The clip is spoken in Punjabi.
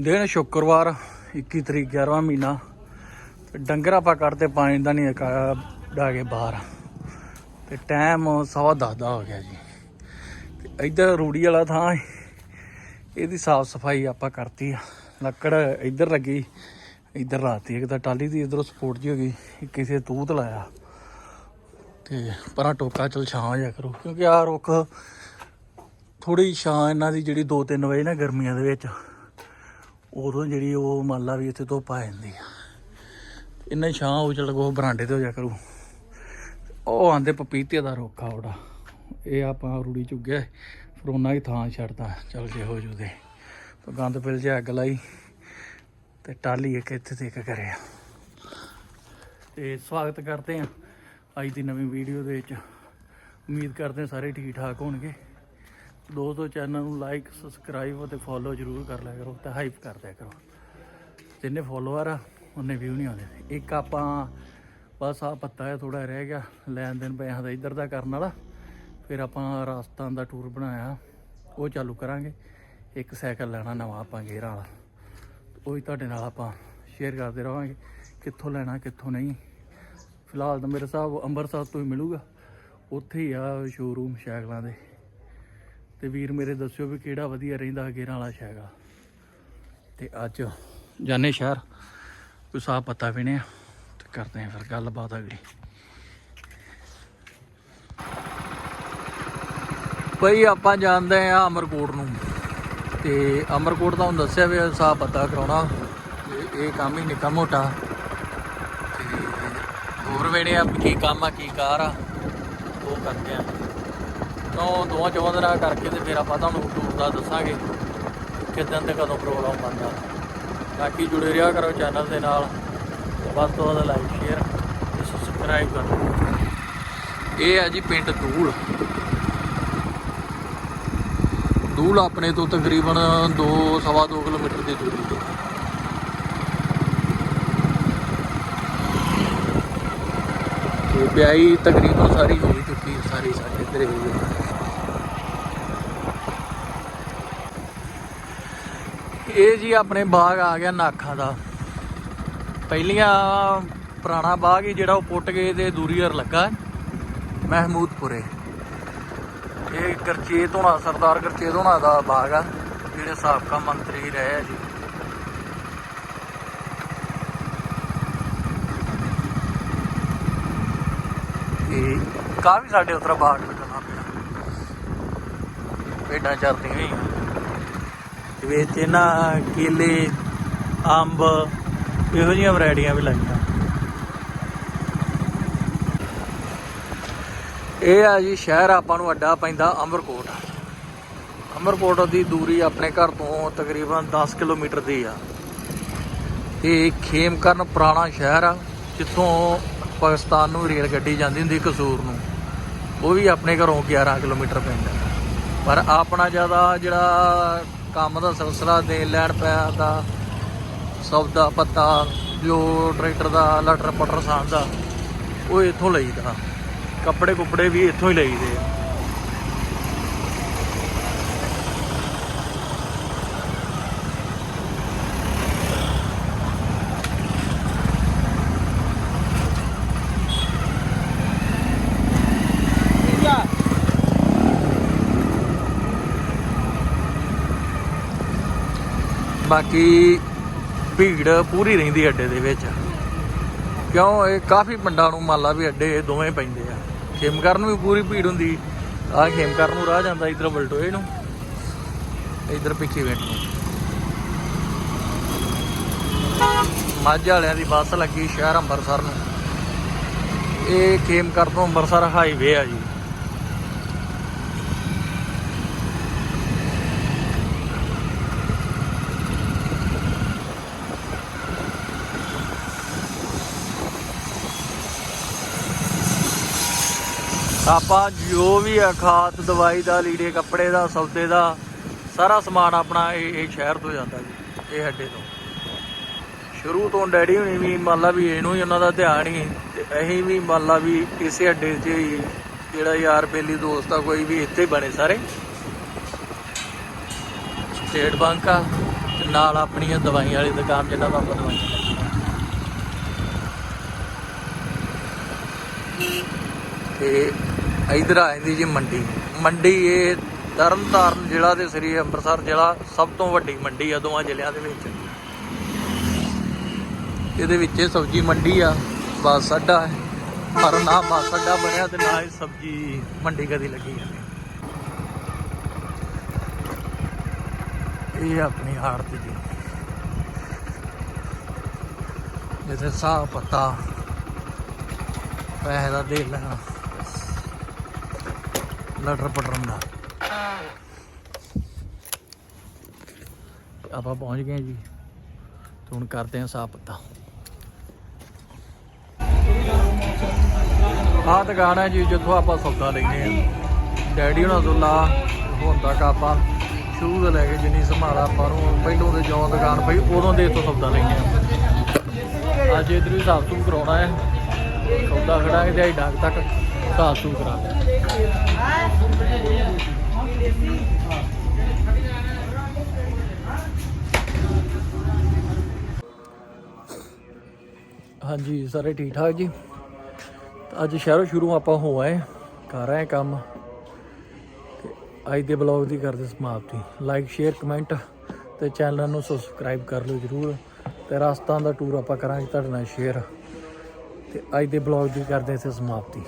ਦਿਨ ਸ਼ੁੱਕਰਵਾਰ 21 ਤਰੀਕ 11ਵਾਂ ਮਹੀਨਾ। ਤੇ ਡੰਗਰ ਆਪਾਂ ਕੱਢਦੇ, ਪਾਣੀ ਦਾ ਨਹੀਂ ਡਾ ਕੇ ਬਾਹਰ। ਤੇ ਟਾਈਮ ਸਵਾ ਦਸ ਦਾ ਹੋ ਗਿਆ ਜੀ। ਤੇ ਇੱਧਰ ਰੂੜੀ ਵਾਲਾ ਥਾਂ ਇਹਦੀ ਸਾਫ਼ ਸਫ਼ਾਈ ਆਪਾਂ ਕਰਤੀ ਆ। ਲੱਕੜ ਇੱਧਰ ਲੱਗੀ, ਇੱਧਰ ਰਾਤੀ ਇੱਕ ਤਾਂ ਟਾਲੀ ਦੀ ਇਧਰੋਂ ਸਪੋਰਟ ਜੀ ਹੋ ਗਈ, ਇੱਕ ਕਿਸੇ ਤੂਤ ਲਾਇਆ। ਤੇ ਪਰਾਂ ਟੋਕਾ ਚਲ ਛਾਂ ਹੋ ਜਾ ਕਰੋ। ਕਿਉਂਕਿ ਆ ਰੁੱਖ ਥੋੜੀ ਛਾਂ ਇਹਨਾਂ ਦੀ ਜਿਹੜੀ 2-3 ਵਜੇ ਨਾ ਗਰਮੀਆਂ ਦੇ ਵਿੱਚ। ਉਦੋਂ ਜਿਹੜੀ ਉਹ ਮੰਨ ਲਾ ਵੀ ਇੱਥੇ ਧੁੱਪ ਆ ਜਾਂਦੀ ਆ। ਇੰਨਾ ਛਾਂ ਹੋ ਚਲ ਕੋ ਬਰਾਂਡੇ ਤੇ ਹੋ ਜਾ ਕਰੂ। ਉਹ ਆਂਦੇ ਪਪੀਤੇ ਦਾ ਰੁੱਖ ਆ ਉਹਦਾ। ਇਹ ਆਪਾਂ ਰੂੜੀ ਚੁੱਗਿਆ ਫਿਰ ਉਹਨਾਂ ਦੀ ਥਾਂ ਛੱਡਦਾ ਚੱਲ ਜੇ ਹੋ ਜੂਦੇ ਤਾਂ ਗੰਦ ਪਿਲ ਜਾ ਅੱਗ ਲਾਈ ਤੇ ਟਾਲੀ ਇੱਕ ਇੱਥੇ ਤੇ ਇੱਕ ਕਰਿਆ। ਤੇ ਸਵਾਗਤ ਕਰਦੇ ਆ ਅੱਜ ਦੀ ਨਵੀਂ ਵੀਡੀਓ ਦੇ ਵਿੱਚ। ਉਮੀਦ ਕਰਦੇ ਹਾਂ ਸਾਰੇ ਠੀਕ ਠਾਕ ਹੋਣਗੇ। ਦੋਸਤੋ ਚੈਨਲ ਨੂੰ ਲਾਈਕ ਸਬਸਕ੍ਰਾਈਬ ਅਤੇ ਫੋਲੋ ਜਰੂਰ ਕਰ ਲਿਆ ਕਰੋ ਤੇ ਹਾਈਪ ਕਰ ਦਿਆ ਕਰੋ। ਜਿੰਨੇ ਫੋਲੋਅਰ ਆ ਉਹਨੇ ਵਿਊ ਨਹੀਂ ਆਉਂਦੇ। ਇੱਕ ਆਪਾਂ ਬਸ ਆ ਪੱਤਾ ਹੈ ਥੋੜਾ ਰਹਿ ਗਿਆ ਲੈਣ ਦੇਣ ਪੈਸਿਆਂ ਦਾ ਇੱਧਰ ਦਾ ਕਰਨ ਵਾਲਾ। ਫਿਰ ਆਪਾਂ ਰਾਜਸਥਾਨ ਦਾ ਟੂਰ ਬਣਾਇਆ, ਉਹ ਚਾਲੂ ਕਰਾਂਗੇ। ਇੱਕ ਸਾਈਕਲ ਲੈਣਾ ਨਵਾਂ ਆਪਾਂ ਗੇਅਰ ਵਾਲਾ। ਉਹ ਵੀ ਤੁਹਾਡੇ ਨਾਲ ਆਪਾਂ ਸ਼ੇਅਰ ਕਰਦੇ ਰਹਾਂਗੇ ਕਿੱਥੋਂ ਲੈਣਾ, ਕਿੱਥੋਂ ਨਹੀਂ। ਫਿਲਹਾਲ ਤਾਂ ਮੇਰੇ ਹਿਸਾਬ ਅੰਮ੍ਰਿਤਸਰ ਤੋਂ ਹੀ ਮਿਲੂਗਾ। ਉੱਥੇ ਹੀ ਆ ਸ਼ੋਰੂਮ ਸਾਈਕਲਾਂ ਦੇ। ਤੇ ਵੀਰ ਮੇਰੇ ਦੱਸਿਓ ਵੀ ਕਿਹੜਾ ਵਧੀਆ ਰਹਿੰਦਾ ਗੇਰਾਂ ਵਾਲਾ ਸਾਈਕਲ ਤੇ ਅੱਜ ਜਾਣੇ ਸ਼ਹਿਰ, ਕੋਈ ਸਾਹ ਪਤਾ ਵੀ ਨਹੀਂ ਆ, ਤੇ ਕਰਦੇ ਆ ਫਿਰ ਗੱਲਬਾਤ ਅਗਲੀ। ਭਾਈ ਆਪਾਂ ਜਾਂਦੇ ਆ ਅਮਰਕੋਟ ਨੂੰ, ਤੇ ਅਮਰਕੋਟ ਦਾ ਹੁਣ ਦੱਸਿਆ ਵੀ ਸਾਹ ਪਤਾ ਕਰਾਉਣਾ, ਤੇ ਇਹ ਕੰਮ ਹੀ ਨਿੱਕਾ ਮੋਟਾ। ਤੇ ਹੋਰ ਵੇਣੇ ਆ ਵੀ ਕੀ ਕੰਮ ਆ, ਕੀ ਕਾਰ ਆ, ਉਹ ਕਰਦੇ ਆ ਤੋਂ ਦੋਵਾਂ ਚੋਵਾਂ ਦਿਨਾਂ ਕਰਕੇ ਤੇ ਫਿਰ ਆਪਾਂ ਤੁਹਾਨੂੰ ਟੂਰ ਦਾ ਦੱਸਾਂਗੇ ਕਿਦਾਂ ਤੇ ਕਦੋਂ ਪ੍ਰੋਗਰਾਮ ਬਣਦਾ। ਬਾਕੀ ਜੁੜੇ ਰਿਹਾ ਕਰੋ ਚੈਨਲ ਦੇ ਨਾਲ ਤੇ ਵੱਧ ਤੋਂ ਵੱਧ ਲਾਈਕ ਸ਼ੇਅਰ ਤੇ ਸਬਸਕ੍ਰਾਈਬ ਕਰੋ ਇਹ ਹੈ ਜੀ ਪਿੰਡ ਦੂਲ। ਦੂਲ ਆਪਣੇ ਤੋਂ ਤਕਰੀਬਨ 2 ਸਵਾ 2 ਕਿਲੋਮੀਟਰ ਦੀ ਦੂਰੀ ਤੇ। ਤੇ ਵਿਆਹੀ ਤਕਰੀਬਨ ਸਾਰੀ ਹੋ ਹੀ ਚੁੱਕੀ ਸਾਰੀ ਸਾਡੇ ਇੱਧਰ ਹੋਈ ਹੈ ਇਹ ਜੀ ਆਪਣੇ ਬਾਗ ਆ ਗਿਆ ਨਾਖਾਂ ਦਾ। ਪਹਿਲੀਆਂ ਪੁਰਾਣਾ ਬਾਗ ਹੀ ਜਿਹੜਾ ਉਹ ਪੁੱਟ ਗਏ ਤੇ ਦੂਰੀਅਰ ਲੱਗਾ, ਮਹਿਮੂਦਪੁਰੇ। ਇਹ ਕਰਚੇਤ ਹੋਣਾ, ਸਰਦਾਰ ਕਰਚੇਤ ਹੋਣਾ ਦਾ ਬਾਗ ਆ, ਜਿਹੜੇ ਸਾਬਕਾ ਮੰਤਰੀ ਰਹੇ ਆ ਜੀ। ਇਹ ਕਾਫੀ ਸਾਡੇ ਉਤਰਾ ਬਾਗ ਲੱਗਣਾ ਪਿਆ? ਭੇਡਾਂ ਚਰਦੀਆਂ ਹੋਈਆਂ। ਵਿੱਚ ਇਹਨਾਂ ਕੇਲੇ, ਅੰਬ, ਇਹੋ ਜਿਹੀਆਂ ਵੈਰਾਈਟੀਆਂ ਵੀ ਲਾਈਆਂ। ਇਹ ਆ ਜੀ ਸ਼ਹਿਰ ਆਪਾਂ ਨੂੰ ਅੱਡਾ ਪੈਂਦਾ ਅਮਰਕੋਟ ਅਮਰਕੋਟ ਦੀ ਦੂਰੀ ਆਪਣੇ ਘਰ ਤੋਂ ਤਕਰੀਬਨ 10 ਕਿਲੋਮੀਟਰ ਦੀ ਆ। ਇਹ ਖੇਮਕਰਨ ਪੁਰਾਣਾ ਸ਼ਹਿਰ ਆ, ਜਿੱਥੋਂ ਪਾਕਿਸਤਾਨ ਨੂੰ ਰੇਲ ਗੱਡੀ ਜਾਂਦੀ ਹੁੰਦੀ ਕਸੂਰ ਨੂੰ। ਉਹ ਵੀ ਆਪਣੇ ਘਰੋਂ 11 ਕਿਲੋਮੀਟਰ ਪੈਂਦਾ। ਪਰ ਆਪਣਾ ਜ਼ਿਆਦਾ ਜਿਹੜਾ ਕੰਮ ਦਾ ਸਿਲਸਿਲਾ ਦੇ ਲੈਣ ਪਿਆ ਦਾ ਸੌਦਾ ਪੱਤਾ, ਜੋ ਟਰੈਕਟਰ ਦਾ ਲਟਰ ਪਟਰ ਸਾਂਦਾ ਉਹ ਇੱਥੋਂ ਲਈਦਾ। ਕੱਪੜੇ ਕੁਪੜੇ ਵੀ ਇੱਥੋਂ ਹੀ ਲਈਦੇ ਆ। ਬਾਕੀ ਭੀੜ ਪੂਰੀ ਰਹਿੰਦੀ ਅੱਡੇ ਦੇ ਵਿੱਚ। ਕਿਉਂ? ਇਹ ਕਾਫੀ ਪਿੰਡਾਂ ਨੂੰ ਮਾਲਾ ਵੀ ਅੱਡੇ ਦੋਵੇਂ ਪੈਂਦੇ ਆ। ਖੇਮਕਰ ਨੂੰ ਵੀ ਪੂਰੀ ਭੀੜ ਹੁੰਦੀ। ਆ ਖੇਮਕਰ ਨੂੰ ਰਾਹ ਜਾਂਦਾ ਇਧਰ ਬਲਟੋਏ ਨੂੰ ਇਧਰ ਪਿੱਛੇ ਵੇਟ ਨੂੰ ਮੱਝ ਵਾਲਿਆਂ ਦੀ ਬੱਸ ਲੱਗੀ ਸ਼ਹਿਰ ਅੰਮ੍ਰਿਤਸਰ ਨੂੰ। ਇਹ ਖੇਮਕਰਨ ਤੋਂ ਅੰਮ੍ਰਿਤਸਰ ਹਾਈਵੇ ਆ ਜੀ। ਆਪਾਂ ਜੋ ਵੀ ਆ, ਖਾਦ, ਦਵਾਈ ਦਾ, ਲੀੜੇ, ਕੱਪੜੇ ਦਾ, ਸੌਦੇ ਦਾ, ਸਾਰਾ ਸਮਾਨ ਆਪਣਾ ਇਹ ਇਹ ਸ਼ਹਿਰ ਤੋਂ ਜਾਂਦਾ ਜੀ, ਇਹ ਅੱਡੇ ਤੋਂ। ਸ਼ੁਰੂ ਤੋਂ ਡੈਡੀ ਹੁਣੀ ਵੀ ਮੰਨ ਲਾ ਵੀ ਇਹਨੂੰ ਹੀ ਉਹਨਾਂ ਦਾ ਧਿਆਨ ਹੀ, ਤੇ ਅਸੀਂ ਵੀ ਮੰਨ ਲਾ ਵੀ ਇਸੇ ਅੱਡੇ 'ਚ ਹੀ, ਜਿਹੜਾ ਯਾਰ ਬੇਲੀ ਦੋਸਤ ਆ, ਕੋਈ ਵੀ ਇੱਥੇ ਬਣੇ ਸਾਰੇ। ਸਟੇਟ ਬੈਂਕ ਆ, ਤੇ ਨਾਲ ਆਪਣੀ ਦਵਾਈਆਂ ਵਾਲੀ ਦੁਕਾਨ ਜਿੱਦਾਂ ਦਾ ਆਪਾਂ ਦਵਾਈਆਂ ਲੈਂਦੇ ਤੇ ਇਧਰ ਆ ਜਾਂਦੀ ਜੀ ਮੰਡੀ। ਮੰਡੀ ਇਹ ਤਰਨਤਾਰਨ ਜ਼ਿਲ੍ਹਾ ਦੇ ਸ੍ਰੀ ਅੰਮ੍ਰਿਤਸਰ ਜ਼ਿਲ੍ਹਾ ਸਭ ਤੋਂ ਵੱਡੀ ਮੰਡੀ ਆ ਦੋਵਾਂ ਜ਼ਿਲ੍ਹਿਆਂ ਦੇ ਵਿੱਚ। ਇਹਦੇ ਵਿੱਚ ਇਹ ਸਬਜ਼ੀ ਮੰਡੀ ਆ ਬੱਸ ਅੱਡਾ ਹੈ। ਪਰ ਨਾ ਬੱਸ ਅੱਡਾ ਬਣਿਆ ਤੇ ਨਾ ਹੀ ਸਬਜ਼ੀ ਮੰਡੀ ਕਦੀ ਲੱਗੀ ਜਾਂਦੀ। ਇਹ ਆਪਣੀ ਆੜਤ ਜੀ। ਜਿੱਥੇ ਸਾਹ ਪੱਤਾ। ਪੈਸੇ ਦਾ ਦੇ ਲੈਣਾ। ਲਟਰ ਪਟਰਨ ਦਾ ਆਪਾਂ ਪਹੁੰਚ ਗਏ ਜੀ। ਤੇ ਹੁਣ ਕਰਦੇ ਹਾਂ ਸਾਹ ਪੱਤਾ। ਆਹ ਦੁਕਾਨ ਹੈ ਜੀ, ਜਿੱਥੋਂ ਆਪਾਂ ਸੌਦਾ ਲੈਂਦੇ ਆ ਡੈਡੀ ਹੁਣਾਂ ਤੋਂ ਲਾ, ਹੁਣ ਤੱਕ ਆਪਾਂ ਸ਼ੁਰੂ ਲੈ ਕੇ ਜਿੰਨੀ ਸੰਭਾਲਾ ਆਪਾਂ ਨੂੰ, ਪਹਿਲੋਂ ਦੇ ਜਦੋਂ ਦੁਕਾਨ ਪਈ, ਉਦੋਂ ਦੇ ਇੱਥੋਂ ਸੌਦਾ ਲੈਂਦੇ ਆ ਅੱਜ ਇਧਰ ਵੀ ਸਾਫ਼ ਸੂਫ਼ ਕਰਾਉਣਾ ਹੈ। ਸੌਦਾ ਖੜਾਂਗੇ ਦਿਹਾੜੀ ਡਾਕ ਤੱਕ ਸਾਫ਼ ਸੂਫ਼ ਕਰਾ ਕੇ ਹਾਂਜੀ, ਸਾਰੇ ਠੀਕ ਠਾਕ ਜੀ? ਅੱਜ ਸ਼ਹਿਰੋਂ ਸ਼ੁਰੂ ਆਪਾਂ ਹੋ ਆਏ, ਕਰ ਰਹੇ ਕੰਮ। ਤੇ ਅੱਜ ਦੇ ਬਲੌਗ ਦੀ ਕਰਦੇ ਸਮਾਪਤੀ। ਲਾਈਕ ਸ਼ੇਅਰ ਕਮੈਂਟ ਤੇ ਚੈਨਲ ਨੂੰ ਸਬਸਕ੍ਰਾਈਬ ਕਰ ਲਿਓ ਜਰੂਰ। ਤੇ ਰਸਤਾਂ ਦਾ ਟੂਰ ਆਪਾਂ ਕਰਾਂਗੇ, ਤੁਹਾਡੇ ਨਾਲ ਸ਼ੇਅਰ ਤੇ ਅੱਜ ਦੇ ਬਲੌਗ ਦੀ ਕਰਦੇ ਇੱਥੇ ਸਮਾਪਤੀ।